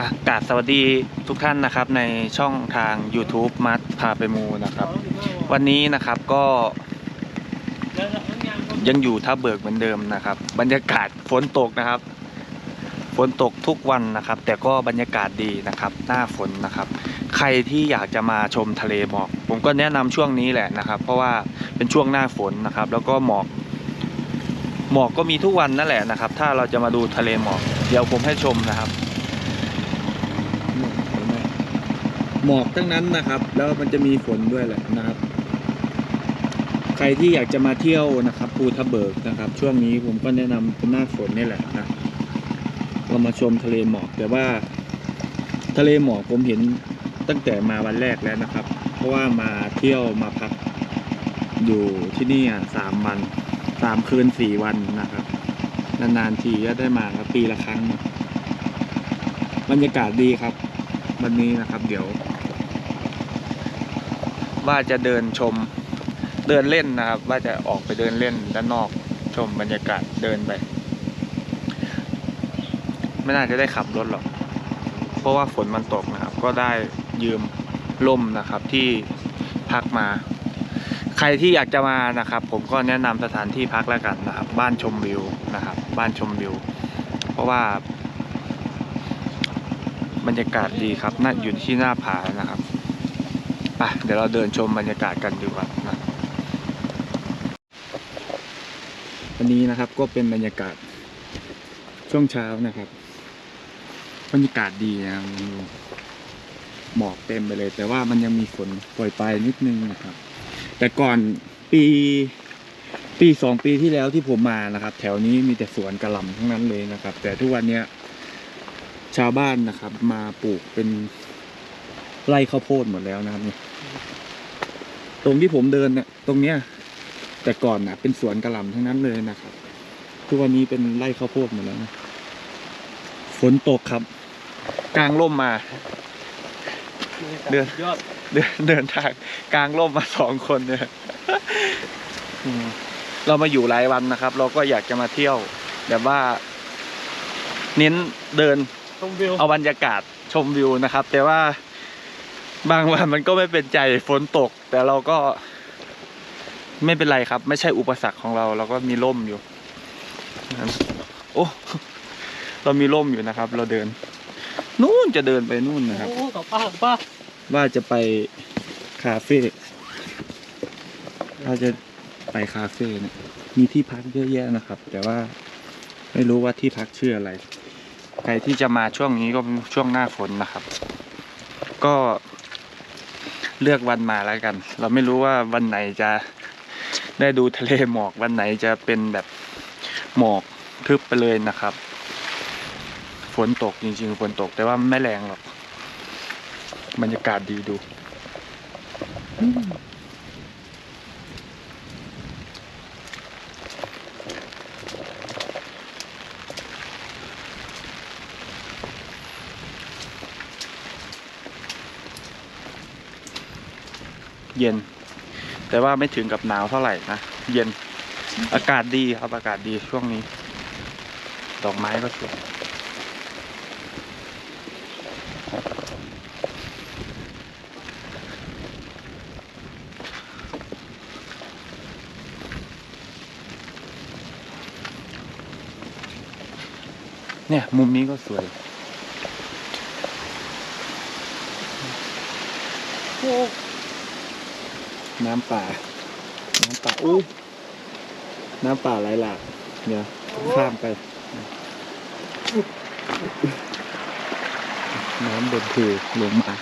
อากาศสวัสดีทุกท่านนะครับในช่องทาง YouTube มัดพาไปมูนะครับ วันนี้นะครับก็ยังอยู่ท่าเบิกเหมือนเดิมนะครับ บรรยากาศฝนตกนะครับฝนตกทุกวันนะครับ แต่ก็บรรยากาศดีนะครับ หน้าฝนนะครับ ใครที่อยากจะมาชมทะเลหมอก ผมก็แนะนำช่วงนี้แหละนะครับ เพราะว่าเป็นช่วงหน้าฝนนะครับ แล้วก็หมอก หมอกก็มีทุกวันนั่นแหละนะครับ ถ้าเราจะมาดูทะเลหมอก เดี๋ยวผมให้ชมนะครับ หมอกทั้งนั้นนะครับ แล้วมันจะมีฝนด้วยแหละนะครับ ใครที่อยากจะมาเที่ยวนะครับภูทับเบิกนะครับ ช่วงนี้ผมก็แนะนำเป็นหน้าฝนนี่แหละนะเรามาชมทะเลหมอกแต่ว่า ทะเลหมอกผมเห็นตั้งแต่มาวันแรกแล้วนะครับ เพราะว่ามาเที่ยวมาพักอยู่ที่นี่อะสามวันสามคืนสี่วันนะครับ นานๆทีก็ได้มาครับปีละครั้ง บรรยากาศดีครับ วันนี้นะครับเดี๋ยว ว่าจะเดินชมเดินเล่นนะครับ ว่าจะออกไปเดินเล่นด้านนอกชมบรรยากาศเดินไป ไม่น่าจะได้ขับรถหรอก เพราะว่าฝนมันตกนะครับ ก็ได้ยืมล่มนะครับที่พักมา ใครที่อยากจะมานะครับ ผมก็แนะนำสถานที่พักแล้วกันนะครับ บ้านชมวิวนะครับ บ้านชมวิว เพราะว่า บรรยากาศดีครับน่าอยู่ที่หน้าผานะครับไปเดี๋ยวเราเดินชมบรรยากาศกันดีกว่านะวันนี้นะครับก็เป็นบรรยากาศช่วงเช้านะครับ บรรยากาศดีนะครับหมอกเต็มไปเลย แต่ว่ามันยังมีฝนปล่อยปลายนิดนึงนะครับ แต่ก่อนปีปีสองปีที่แล้วที่ผมมานะครับ แถวนี้มีแต่สวนกระหล่ำทั้งนั้นเลยนะครับ แต่ทุกวันเนี้ย ชาวบ้านนะครับ มาปลูกเป็นไร่ข้าวโพดหมดแล้วนะครับเนี่ยตรงที่ผมเดินเนี่ยตรงเนี้ย แต่ก่อนนะเป็นสวนกระหล่ำทั้งนั้นเลยนะครับทุกวันนี้เป็นไร่ข้าวโพดหมดแล้วนะฝนตกครับ กลางร่มมา เดือน ยอดเดินเดินทางกลางร่มมาสองคนเนี่ยอืมเรามาอยู่หลายวันนะครับ เราก็อยากจะมาเที่ยวแบบว่า เน้นเดิน ชมวิวเอาบรรยากาศชมวิวนะครับ แต่ว่าบางวันมันก็ไม่เป็นใจฝนตก แต่เราก็ไม่เป็นไรครับ ไม่ใช่อุปสรรคของเรา เราก็มีร่มอยู่โอ้เรามีร่มอยู่นะครับ เราเดิน นู่นจะเดินไปนู่นนะครับโอ้กับป้ากับป้าว่าจะไปคาเฟ่เราจะไปคาเฟ่เนี่ยมีที่พักเยอะแยะนะครับ แต่ว่าไม่รู้ว่าที่พักชื่ออะไร ใครที่จะมาช่วงนี้ก็เป็นช่วงหน้าฝนนะครับ ก็เลือกวันมาแล้วกัน เราไม่รู้ว่าวันไหนจะได้ดูทะเลหมอกวันไหนจะเป็นแบบหมอกทึบไปเลยนะครับ ฝนตกจริงๆฝนตกแต่ว่าไม่แรงหรอก บรรยากาศดีดู เย็น แต่ว่าไม่ถึงกับหนาวเท่าไหร่นะ เย็น อากาศดีครับ อากาศดีช่วงนี้ ดอกไม้ก็สวยเนี่ย มุมนี้ก็สวย โอ้ น้ำป่า น้ำป่าอู้น้ำป่าไหลหลากเดี๋ยวข้ามไป น้ำบนภูลงมา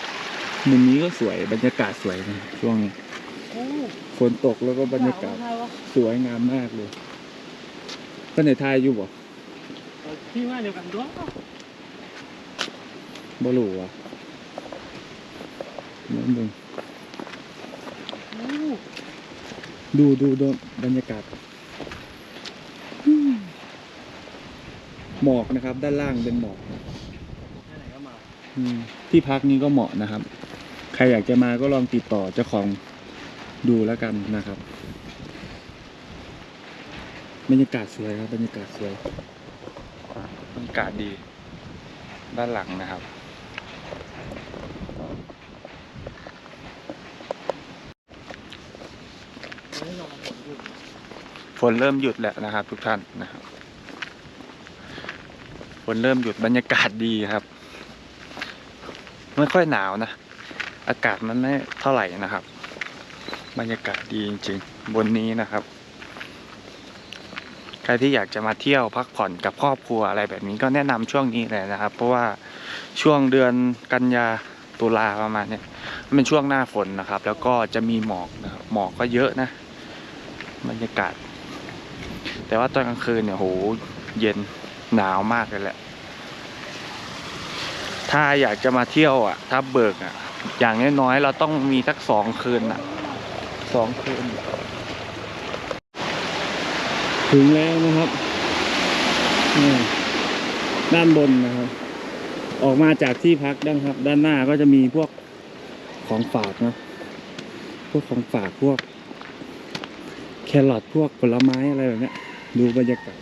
มุมนี้ก็สวยบรรยากาศสวยนะช่วงนี้โอ้ฝนตกแล้วก็บรรยากาศสวยงามมากเลยเป็นในไทยอยู่บ่ที่มาเดียวกันด้วยบ่รู้อะนั่นเอง โอ้ ดูดูดูบรรยากาศหมอกนะครับ ด้านล่างเป็นหมอกที่พักนี้ก็เหมาะนะครับ ใครอยากจะมาก็ลองติดต่อเจ้าของดูแล้วกันนะครับ บรรยากาศสวยครับ บรรยากาศสวยบรรยากาศดี ด้านหลังนะครับ ไม่รอผมอยู่ฝนเริ่มหยุดแล้วนะครับ ทุกท่านนะครับฝนเริ่มหยุดบรรยากาศดีครับ ไม่ค่อยหนาวนะ อากาศมันไม่เท่าไหร่นะครับ บรรยากาศดีจริงๆ บนนี้นะครับ ใครที่อยากจะมาเที่ยวพักผ่อนกับครอบครัวอะไรแบบนี้ก็แนะนำช่วงนี้เลยนะครับ เพราะว่าช่วงเดือนกันยาตุลาประมาณเนี้ยมันเป็นช่วงหน้าฝนนะครับ แล้วก็จะมีหมอกนะครับหมอกก็เยอะนะ บรรยากาศ แต่ว่าตอนกลางคืนเนี่ยโหเย็นหนาวมากเลยแหละ ถ้าอยากจะมาเที่ยวอะถ้าเบิกอะ อย่างน้อยๆเราต้องมีสักสองคืนอะสองคืน ถึงแล้วนะครับด้านบนนะครับ ออกมาจากที่พักด้านครับ ด้านหน้าก็จะมีพวกของฝากนะ พวกของฝากพวก แครอทพวกผลไม้อะไรแบบนี้ดูบรรยากาศ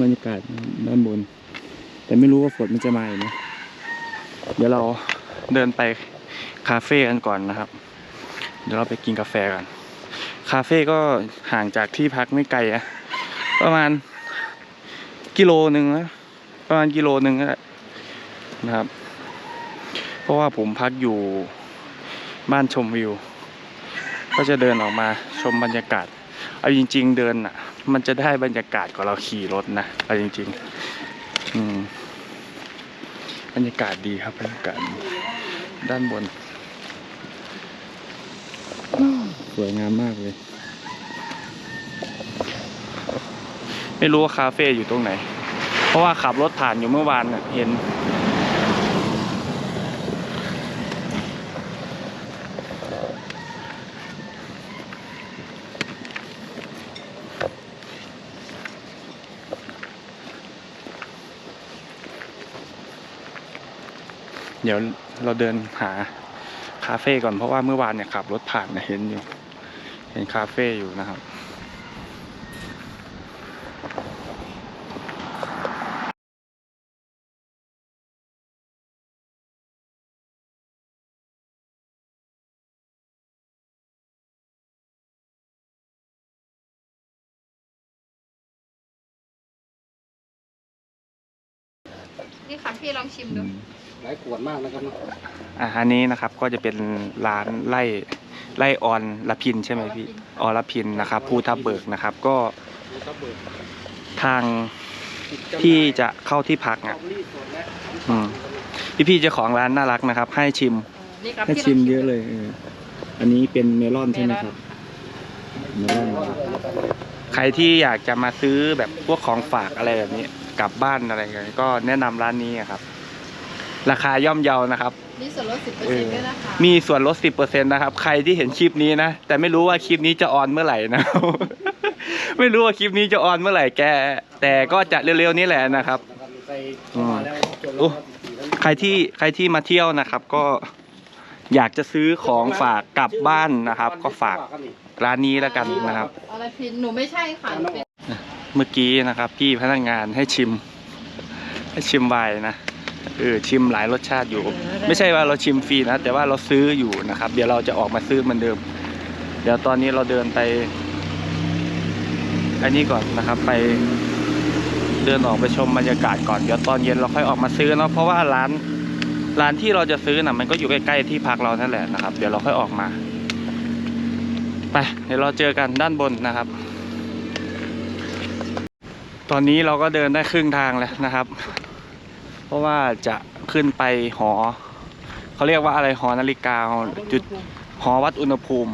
บรรยากาศด้านบน แต่ไม่รู้ว่าฝนมันจะมาไหมเดี๋ยวเราเดินไปคาเฟ่กันก่อนนะครับ เดี๋ยวเราไปกินกาแฟกัน คาเฟ่ก็ห่างจากที่พักไม่ไกลอะประมาณกิโลหนึ่งนะประมาณกิโลหนึ่งนะครับ เพราะว่าผมพักอยู่ บ้านชมวิว ก็จะเดินออกมาชมบรรยากาศ เอาจริง ๆ เดินอะ มันจะได้บรรยากาศกว่าเราขี่รถนะเอาจริงๆ อืมบรรยากาศดีครับบรรยากาศด้านบน สวยงามมากเลย ไม่รู้ว่าคาเฟ่อยู่ตรงไหน เพราะว่าขับรถผ่านอยู่เมื่อวานเห็น ดี๋ยวเราเดินหาคาเฟ่ก่อนเพราะว่าเมื่อวานเนี่ยขับรถผ่านเนี่ยเห็นอยู่ เห็นคาเฟ่อยู่นะครับนี่ค่ะพี่ลองชิมดู หลายขวดมากนะครับเนาะอะอันนี้นะครับก็จะเป็นร้านไล่ไล่ออนละพินใช่ไหมพี่ออนละพินนะครับภูทับเบิกนะครับก็ดูครับเบิกทางที่จะเข้าที่พักอะอะอืมพี่พี่ๆเจ้าของร้านน่ารักนะครับ ให้ชิม นี่ครับให้พี่ชิมลงเยอะเลยเอออันนี้เป็นเมลอนใช่ไหมครับเมลอนนะครับใครที่อยากจะมาซื้อแบบพวกของฝากอะไรแบบนี้ กลับบ้านอะไรกันก็แนะนำร้านนี้อะครับ ราคาย่อมเยานะครับ มีส่วนลดสิบเปอร์เซ็นต์ด้วยนะคะ มีส่วนลด 10%นะครับ ใครที่เห็นคลิปนี้นะ แต่ไม่รู้ว่าคลิปนี้จะออนเมื่อไหร่นะ ไม่รู้ว่าคลิปนี้จะออนเมื่อไหร่แก แต่ก็จะเร็วๆนี้แหละนะครับใส่เข้ามาแล้วจนโอ้แล้วสี่แล้วใครที่ใครที่มาเที่ยวนะครับ ก็อยากจะซื้อของฝากกลับบ้านนะครับ ก็ฝากร้านนี้แล้วกันนะครับ อะไรพินหนูไม่ใช่ค่ะหนูเป็น เมื่อกี้นะครับ พี่พนักงานให้ชิม ให้ชิมไวน์นะ เออชิมหลายรสชาติอยู่ ไม่ใช่ว่าเราชิมฟรีนะ แต่ว่าเราซื้ออยู่นะครับ เดี๋ยวเราจะออกมาซื้อเหมือนเดิม เดี๋ยวตอนนี้เราเดินไป อันนี้ก่อนนะครับ ไปเดินออกไปชมบรรยากาศก่อนเดี๋ยวตอนเย็นเราค่อยออกมาซื้อเนาะเพราะว่าร้านร้านที่เราจะซื้อน่ะมันก็อยู่ใกล้ๆที่พักเรานั่นแหละนะครับ เดี๋ยวเราค่อยออกมาไปเดี๋ยวเราเจอกันด้านบนนะครับ ตอนนี้เราก็เดินได้ครึ่งทางแล้วนะครับ ราะว่าจะขึ้นไปหอเขาเรียกว่าอะไรหอนาฬิกาจุดหอวัดอุณหภูมิ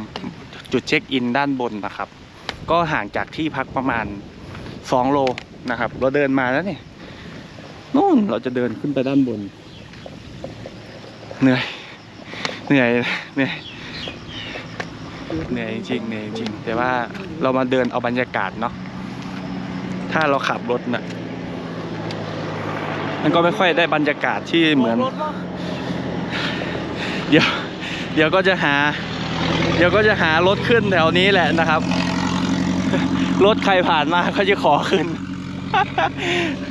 จุดเช็คอินด้านบนนะครับ ก็ห่างจากที่พักประมาณสองโลนะครับ เราเดินมาแล้วเนี่ยนู่นเราจะเดินขึ้นไปด้านบน เหนื่อย เหนื่อยเหนื่อยเหนื่อยจริงเหนื่อยจริงแต่ว่าเรามาเดินเอาบรรยากาศเนาะถ้าเราขับรถน่ะ มันก็ไม่ค่อยได้บรรยากาศที่เหมือน เดี๋ยว เดี๋ยวก็จะหา เดี๋ยวก็จะหารถขึ้นแถวนี้แหละนะครับ รถใครผ่านมาเขาจะขอขึ้น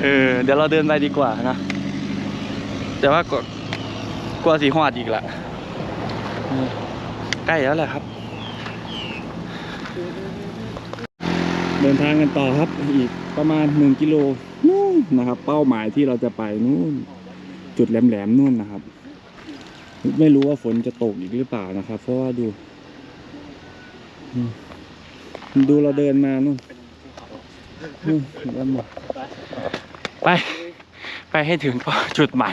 เออ เดี๋ยวเราเดินไปดีกว่านะ แต่ว่ากลัวกลัวสีหอดอีกละใกล้แล้วแหละครับ เดินทางกันต่อครับ อีกประมาณหนึ่งกิโล นู่นนะครับ เป้าหมายที่เราจะไปนู่น จุดแหลมๆนู่นนะครับ ไม่รู้ว่าฝนจะตกอีกหรือเปล่านะครับ เพราะว่าดู ดูเราเดินมานู่นนู่นแล้วหมดไป ไปให้ถึงจุดใหม่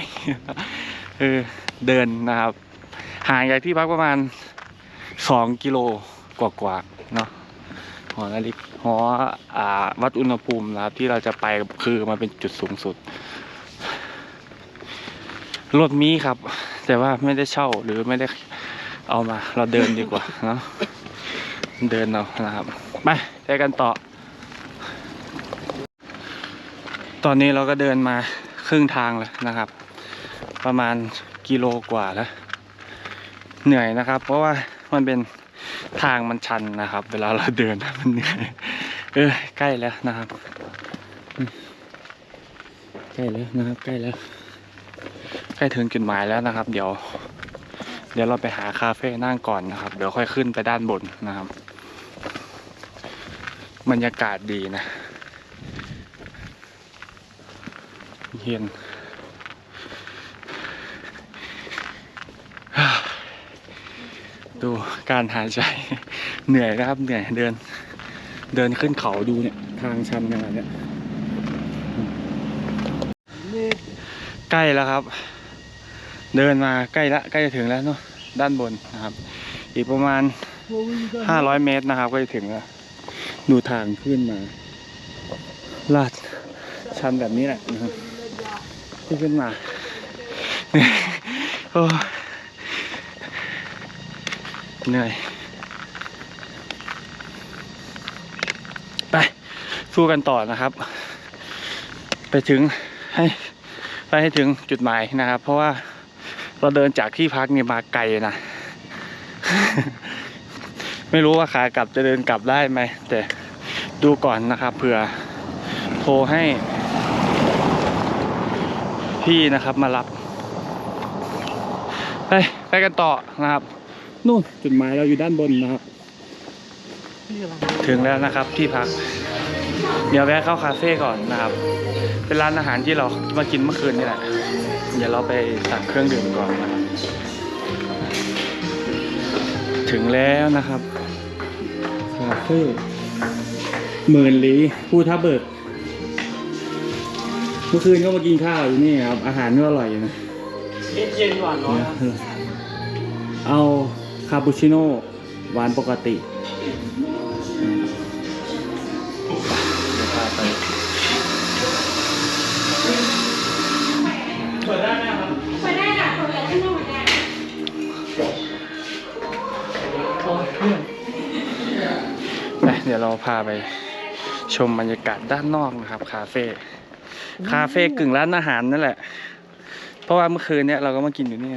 เออเดินนะครับ ห่างจากที่พักประมาณสองกิโลกว่าๆเนาะ หอนาฬิกหอวัดอุณหภูมินะครับ ที่เราจะไปคือมาเป็นจุดสูงสุดรถมีครับ แต่ว่าไม่ได้เช่าหรือไม่ได้เอามา เราเดินดีกว่าเนาะเดินเอานะครับไปไปกันต่อ ตอนนี้เราก็เดินมาครึ่งทางแล้วนะครับ ประมาณกิโลกว่าแล้ว เหนื่อยนะครับ เพราะว่ามันเป็น ทางมันชันนะครับ เวลาเราเดินมันเหนื่อยเออใกล้แล้วนะครับใกล้แล้วนะครับใกล้แล้ว ใกล้ถึงจุดหมายแล้วนะครับ เดี๋ยว เดี๋ยวเราไปหาคาเฟ่นั่งก่อนนะครับ เดี๋ยวค่อยขึ้นไปด้านบนนะครับบรรยากาศดีนะเย็น ดูการหายใจ เหนื่อยนะครับ เหนื่อยเดิน เดินขึ้นเขาดูเนี่ย ทางชันขนาดเนี้ยใกล้แล้วครับ เดินมาใกล้ละใกล้จะถึงแล้วเนาะด้านบนนะครับ อีกประมาณห้าร้อยเมตรนะครับ ก็จะถึงแล้วดูทางขึ้นมา ลาดชันแบบนี้แหละที่ขึ้นมาโอ้ เหนื่อย ไปสู้กันต่อนะครับ ไปถึงให้ไปให้ถึงจุดหมายนะครับ เพราะว่าเราเดินจากที่พักเนี่ยมาไกลนะ ไม่รู้ว่าขากลับจะเดินกลับได้ไหม แต่ดูก่อนนะครับเผื่อโทรให้ พี่นะครับมารับ ไปไปกันต่อนะครับ นู่นจุดหมายเราอยู่ด้านบนนะครับ ถึงแล้วนะครับที่พัก เดี๋ยวแวะเข้าคาเฟ่ก่อนนะครับ เป็นร้านอาหารที่เรามากินเมื่อคืนนี่แหละ เดี๋ยวเราไปสั่งเครื่องดื่มก่อนนะครับ ถึงแล้วนะครับคาเฟ่หมื่นลีผู้ทับเบิกเมื่อคืนก็มากินข้าวอยู่นี่ครับ อาหารก็อร่อยอยู่นะเย็นๆหวานน้อยครับเอา คาปูชิโน่หวานปกติเดี๋ยวพาไปเปิดได้ไหมครับเปิดได้ค่ะเปิดได้ข้างนอกได้นะเดี๋ยวเราพาไปชมบรรยากาศด้านนอกนะครับ คาเฟ่คาเฟ่กึ่งร้านอาหารนั่นแหละ เพราะว่าเมื่อคืนเนี้ยเราก็มากินอยู่นี่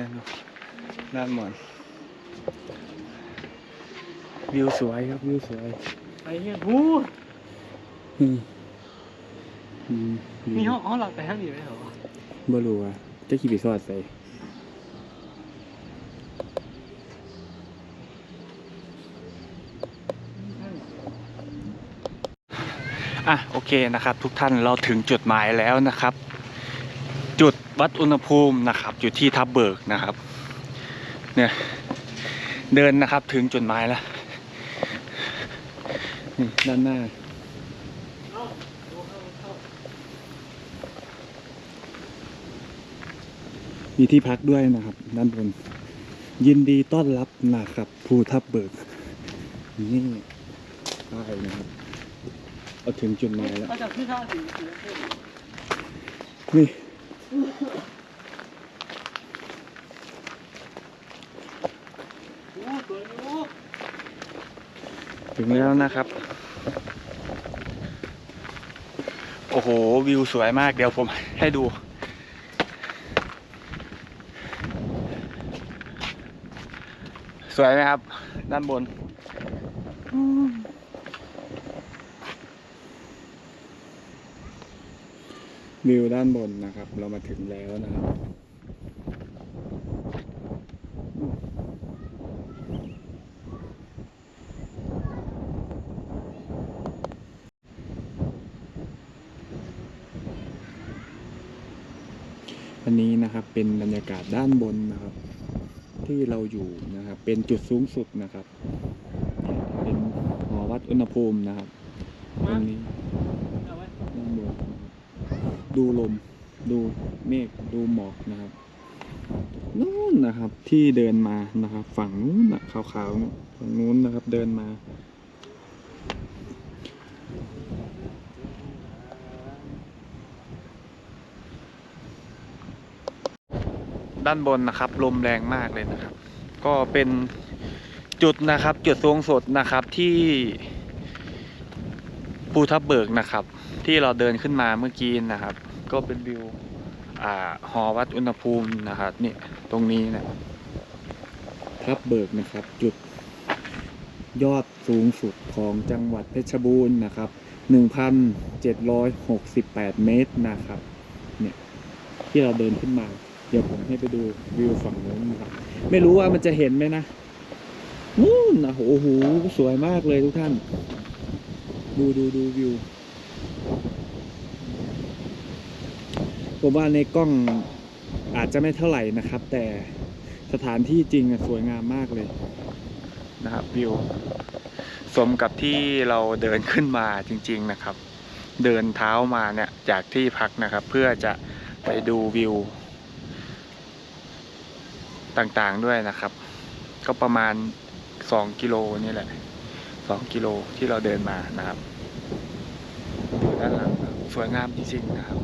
ด้านบน วิวสวยครับวิวสวยไอ้เหี้ยพูดอืมอืมมีห้องห้องหลับไปห้างอยู่ไหมเหรอบ่รู้ว่าจะขี่ไปสอดใส่อะโอเคนะครับ ทุกท่านเราถึงจุดหมายแล้วนะครับ จุดวัดอุณหภูมินะครับ อยู่ที่ทับเบิกนะครับ เนี่ยเดินนะครับถึงจุดหมายแล้วนี่ ด้านหน้ามีที่พักด้วยนะครับ ด้านบน ยินดีต้อนรับนะครับภูทับเบิก นี่ป้นะครับเอาถึงจุดหมายแล้วนี่ถึงแล้วนะครับ โอ้โห วิวสวยมาก เดี๋ยวผมให้ดู สวยไหมครับ ด้านบนนวิวด้านบนนะครับ เรามาถึงแล้วนะครับ อันนี้นะครับ เป็นบรรยากาศด้านบนนะครับ ที่เราอยู่นะครับ เป็นจุดสูงสุดนะครับ เป็นหอวัดอุณหภูมินะครับตรงนี้เอาไว้ด้านบนนะครับดูลมดูเมฆดูหมอกนะครับนู่นนะครับที่เดินมานะครับ ฝั่งนู้นนะขาวๆนู่นฝั่งนู้นนะครับ เดินมา ด้านบนนะครับ ลมแรงมากเลยนะครับ ก็เป็นจุดนะครับ จุดสูงสุดนะครับที่ภูทับเบิกนะครับ ที่เราเดินขึ้นมาเมื่อกี้นะครับ ก็เป็นวิวอ่าหอวัดอุณหภูมินะครับนี่ตรงนี้นะทับเบิกนะครับ จุดยอดสูงสุดของจังหวัดเพชรบูรณ์นะครับ 1,768 เมตรนะครับ เนี่ย ที่เราเดินขึ้นมา เดี๋ยวผมให้ไปดูวิวฝั่งนู้นนะครับไม่รู้ว่ามันจะเห็นไหมนะนู่นนะโอ้โหสวยมากเลยทุกท่าน ดูดูดูวิวผมว่าในกล้องอาจจะไม่เท่าไหร่นะครับ แต่สถานที่จริงสวยงามมากเลยนะครับวิวสมกับที่เราเดินขึ้นมาจริง ๆนะครับ เดินเท้ามาเนี่ยจากที่พักนะครับ เพื่อจะไปดูวิว ต่างๆด้วยนะครับ ก็ประมาณ2กิโลนี่แหละ2กิโลที่เราเดินมานะครับดูด้านหลังสวยงามจริงๆนะครับ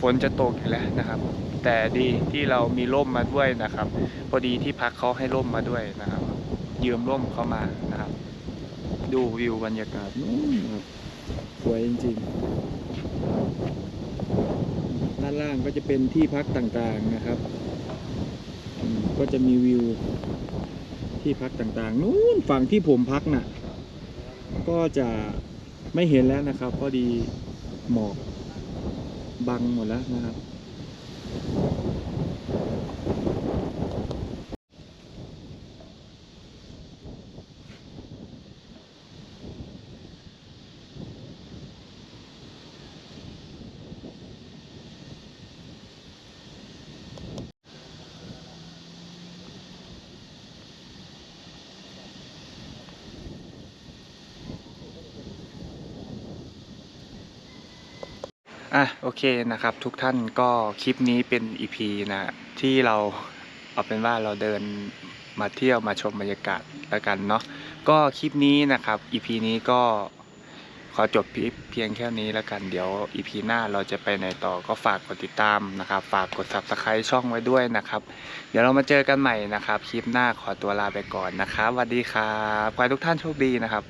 ฝนจะตกอยู่แล้วนะครับ แต่ดีที่เรามีร่มมาด้วยนะครับ พอดีที่พักเขาให้ร่มมาด้วยนะครับ ยืมร่มเขามานะครับ ดูวิวบรรยากาศสวยจริงๆ ด้านล่างก็จะเป็นที่พักต่างๆนะครับ ก็จะมีวิวที่พักต่างๆ นู้นฝั่งที่ผมพักน่ะ ก็จะไม่เห็นแล้วนะครับ พอดีหมอกบังหมดแล้วนะครับ อะโอเคนะครับทุกท่านก็คลิปนี้เป็น EP นะที่เราเอาเป็นว่าเราเดินมาเที่ยวมาชมบรรยากาศแล้วกันเนาะก็คลิปนี้นะครับ EP นี้ก็ขอจบเพียงแค่นี้แล้วกันเดี๋ยว EP หน้าเราจะไปไหนต่อก็ฝากกดติดตามนะครับ ฝากกด Subscribe ช่องไว้ด้วยนะครับ เดี๋ยวเรามาเจอกันใหม่นะครับ คลิปหน้าขอตัวลาไปก่อนนะครับสวัสดีครับขอให้ทุกท่านโชคดีนะครับ